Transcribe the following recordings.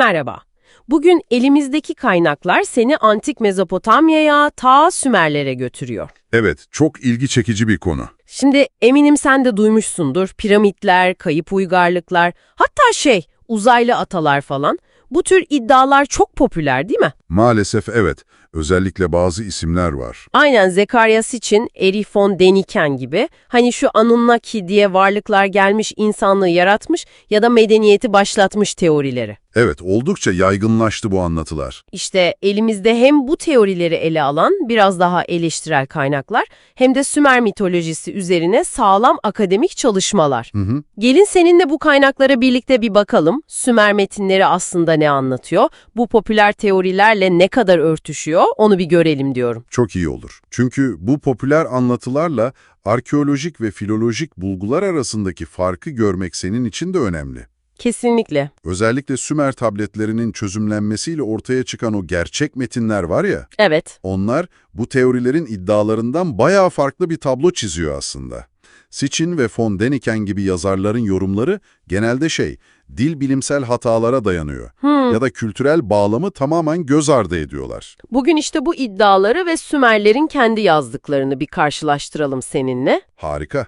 Merhaba. Bugün elimizdeki kaynaklar seni antik Mezopotamya'ya, ta Sümerlere götürüyor. Evet, çok ilgi çekici bir konu. Şimdi eminim sen de duymuşsundur. Piramitler, kayıp uygarlıklar, hatta şey, uzaylı atalar falan. Bu tür iddialar çok popüler değil mi? Maalesef evet, özellikle bazı isimler var. Aynen Zekarias için Erich von Däniken gibi hani şu Anunnaki diye varlıklar gelmiş insanlığı yaratmış ya da medeniyeti başlatmış teorileri. Evet, oldukça yaygınlaştı bu anlatılar. İşte elimizde hem bu teorileri ele alan biraz daha eleştirel kaynaklar hem de Sümer mitolojisi üzerine sağlam akademik çalışmalar. Hı hı. Gelin seninle bu kaynaklara birlikte bir bakalım. Sümer metinleri aslında ne anlatıyor? Bu popüler teorilerle ne kadar örtüşüyor? Onu bir görelim diyorum. Çok iyi olur. Çünkü bu popüler anlatılarla arkeolojik ve filolojik bulgular arasındaki farkı görmek senin için de önemli. Kesinlikle. Özellikle Sümer tabletlerinin çözümlenmesiyle ortaya çıkan o gerçek metinler var ya, Evet. onlar bu teorilerin iddialarından bayağı farklı bir tablo çiziyor aslında. Sitchin ve von Däniken gibi yazarların yorumları genelde şey, dil bilimsel hatalara dayanıyor Hmm. ya da kültürel bağlamı tamamen göz ardı ediyorlar. Bugün işte bu iddiaları ve Sümerlerin kendi yazdıklarını bir karşılaştıralım seninle. Harika.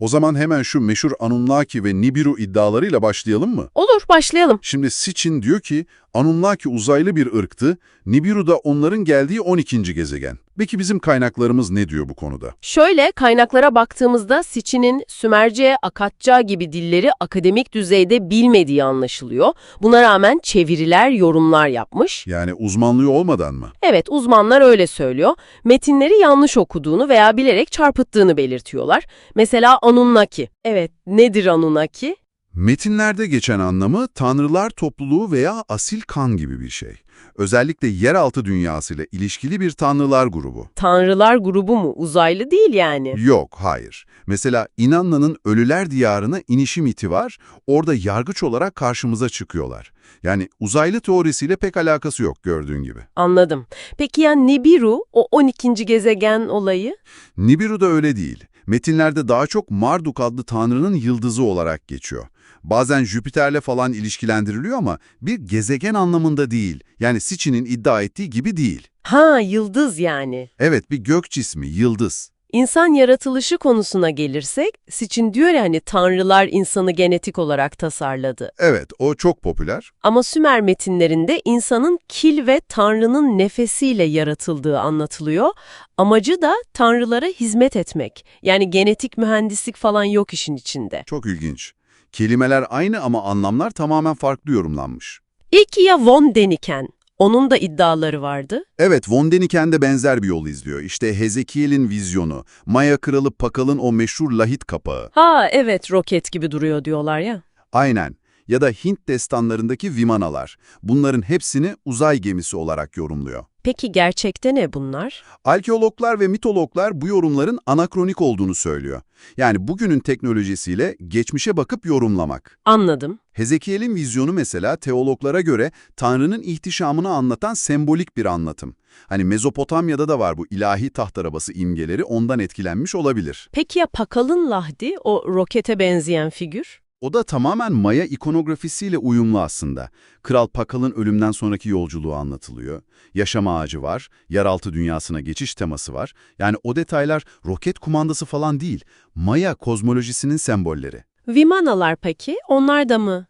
O zaman hemen şu meşhur Anunnaki ve Nibiru iddialarıyla başlayalım mı? Olur, başlayalım. Şimdi Sitchin diyor ki Anunnaki uzaylı bir ırktı, Nibiru da onların geldiği 12. gezegen. Peki bizim kaynaklarımız ne diyor bu konuda? Şöyle kaynaklara baktığımızda Siçin'in Sümerce, Akatça gibi dilleri akademik düzeyde bilmediği anlaşılıyor. Buna rağmen çeviriler, yorumlar yapmış. Yani uzmanlığı olmadan mı? Evet, uzmanlar öyle söylüyor. Metinleri yanlış okuduğunu veya bilerek çarpıttığını belirtiyorlar. Mesela Anunnaki. Evet, nedir Anunnaki? Metinlerde geçen anlamı tanrılar topluluğu veya asil kan gibi bir şey. Özellikle yeraltı dünyasıyla ilişkili bir tanrılar grubu. Tanrılar grubu mu? Uzaylı değil yani. Yok, hayır. Mesela İnanna'nın Ölüler Diyarı'na inişi miti var, orada yargıç olarak karşımıza çıkıyorlar. Yani uzaylı teorisiyle pek alakası yok gördüğün gibi. Anladım. Peki ya Nibiru, o 12. gezegen olayı? Nibiru da öyle değil. Metinlerde daha çok Marduk adlı tanrının yıldızı olarak geçiyor. Bazen Jüpiter'le falan ilişkilendiriliyor ama bir gezegen anlamında değil. Yani Sitchin'in iddia ettiği gibi değil. Ha, yıldız yani. Evet bir gök cismi, yıldız. İnsan yaratılışı konusuna gelirsek, Sitchin diyor ya hani tanrılar insanı genetik olarak tasarladı. Evet o çok popüler. Ama Sümer metinlerinde insanın kil ve tanrının nefesiyle yaratıldığı anlatılıyor. Amacı da tanrılara hizmet etmek. Yani genetik mühendislik falan yok işin içinde. Çok ilginç. Kelimeler aynı ama anlamlar tamamen farklı yorumlanmış. İlk ya Von Däniken. Onun da iddiaları vardı. Evet, Von Däniken de benzer bir yol izliyor. İşte Hezekiel'in vizyonu, Maya kralı Pakal'ın o meşhur lahit kapağı. Ha evet roket gibi duruyor diyorlar ya. Aynen. Ya da Hint destanlarındaki Vimanalar. Bunların hepsini uzay gemisi olarak yorumluyor. Peki gerçekte ne bunlar? Arkeologlar ve mitologlar bu yorumların anakronik olduğunu söylüyor. Yani bugünün teknolojisiyle geçmişe bakıp yorumlamak. Anladım. Hezekiel'in vizyonu mesela teologlara göre Tanrı'nın ihtişamını anlatan sembolik bir anlatım. Hani Mezopotamya'da da var bu ilahi taht arabası imgeleri ondan etkilenmiş olabilir. Peki ya Pakal'ın Lahdi, o rokete benzeyen figür? O da tamamen Maya ikonografisiyle uyumlu aslında. Kral Pakal'ın ölümden sonraki yolculuğu anlatılıyor. Yaşam ağacı var, yeraltı dünyasına geçiş teması var. Yani o detaylar roket kumandası falan değil, Maya kozmolojisinin sembolleri. Vimanalar peki, onlar da mı?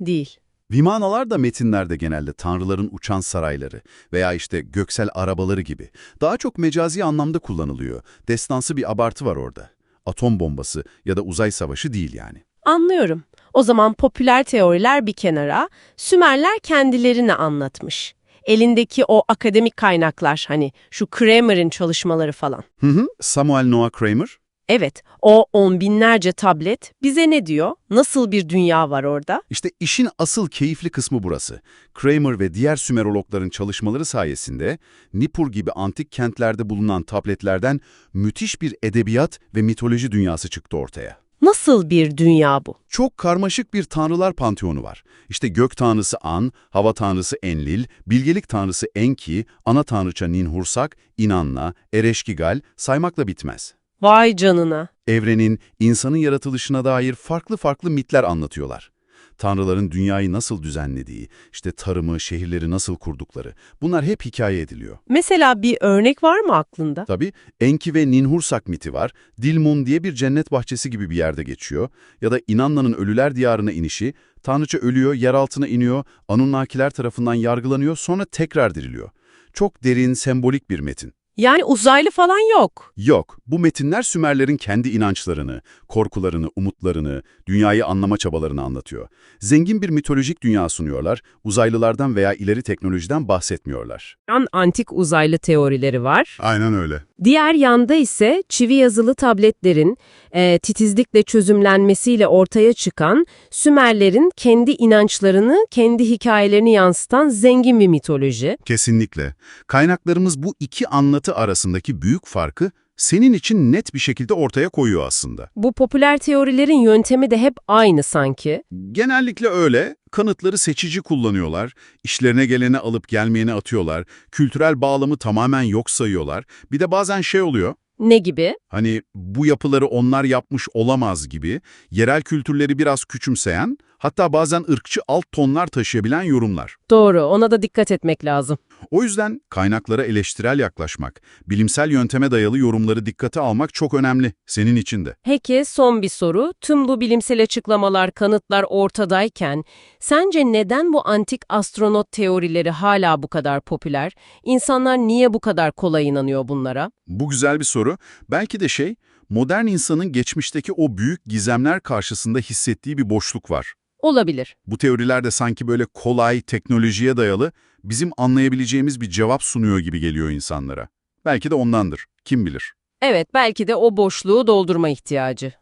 Değil. Vimanalar da metinlerde genelde tanrıların uçan sarayları veya işte göksel arabaları gibi. Daha çok mecazi anlamda kullanılıyor. Destansı bir abartı var orada. Atom bombası ya da uzay savaşı değil yani. Anlıyorum. O zaman popüler teoriler bir kenara, Sümerler kendilerini anlatmış. Elindeki o akademik kaynaklar hani şu Kramer'in çalışmaları falan. Hı hı, Samuel Noah Kramer. Evet, o on binlerce tablet bize ne diyor? Nasıl bir dünya var orada? İşte işin asıl keyifli kısmı burası. Kramer ve diğer Sümerologların çalışmaları sayesinde Nippur gibi antik kentlerde bulunan tabletlerden müthiş bir edebiyat ve mitoloji dünyası çıktı ortaya. Nasıl bir dünya bu? Çok karmaşık bir tanrılar panteonu var. İşte gök tanrısı An, hava tanrısı Enlil, bilgelik tanrısı Enki, ana tanrıça Ninhursak, İnanna, Ereşkigal saymakla bitmez. Vay canına. Evrenin, insanın yaratılışına dair farklı farklı mitler anlatıyorlar. Tanrıların dünyayı nasıl düzenlediği, işte tarımı, şehirleri nasıl kurdukları. Bunlar hep hikaye ediliyor. Mesela bir örnek var mı aklında? Tabii Enki ve Ninhursak miti var. Dilmun diye bir cennet bahçesi gibi bir yerde geçiyor. Ya da İnanla'nın ölüler diyarına inişi, Tanrıça ölüyor, yer altına iniyor, Anunnakiler tarafından yargılanıyor, sonra tekrar diriliyor. Çok derin, sembolik bir metin. Yani uzaylı falan yok. Yok, bu metinler Sümerlerin kendi inançlarını, korkularını, umutlarını, dünyayı anlama çabalarını anlatıyor. Zengin bir mitolojik dünya sunuyorlar, uzaylılardan veya ileri teknolojiden bahsetmiyorlar. An antik uzaylı teorileri var. Aynen öyle. Diğer yanda ise çivi yazılı tabletlerin e, titizlikle çözümlenmesiyle ortaya çıkan Sümerlerin kendi inançlarını, kendi hikayelerini yansıtan zengin bir mitoloji. Kesinlikle. Kaynaklarımız bu iki anlatı arasındaki büyük farkı senin için net bir şekilde ortaya koyuyor aslında. Bu popüler teorilerin yöntemi de hep aynı sanki. Genellikle öyle. Kanıtları seçici kullanıyorlar, işlerine geleni alıp gelmeyeni atıyorlar, kültürel bağlamı tamamen yok sayıyorlar. Bir de bazen şey oluyor, Ne gibi? hani bu yapıları onlar yapmış olamaz gibi, yerel kültürleri biraz küçümseyen, hatta bazen ırkçı alt tonlar taşıyabilen yorumlar. Doğru, ona da dikkat etmek lazım. O yüzden kaynaklara eleştirel yaklaşmak, bilimsel yönteme dayalı yorumları dikkate almak çok önemli, senin için de. Peki son bir soru. Tüm bu bilimsel açıklamalar, kanıtlar ortadayken sence neden bu antik astronot teorileri hala bu kadar popüler? İnsanlar niye bu kadar kolay inanıyor bunlara? Bu güzel bir soru. Belki de şey, modern insanın geçmişteki o büyük gizemler karşısında hissettiği bir boşluk var. Olabilir. Bu teoriler de sanki böyle kolay, teknolojiye dayalı, bizim anlayabileceğimiz bir cevap sunuyor gibi geliyor insanlara. Belki de ondandır, kim bilir. Evet, belki de o boşluğu doldurma ihtiyacı.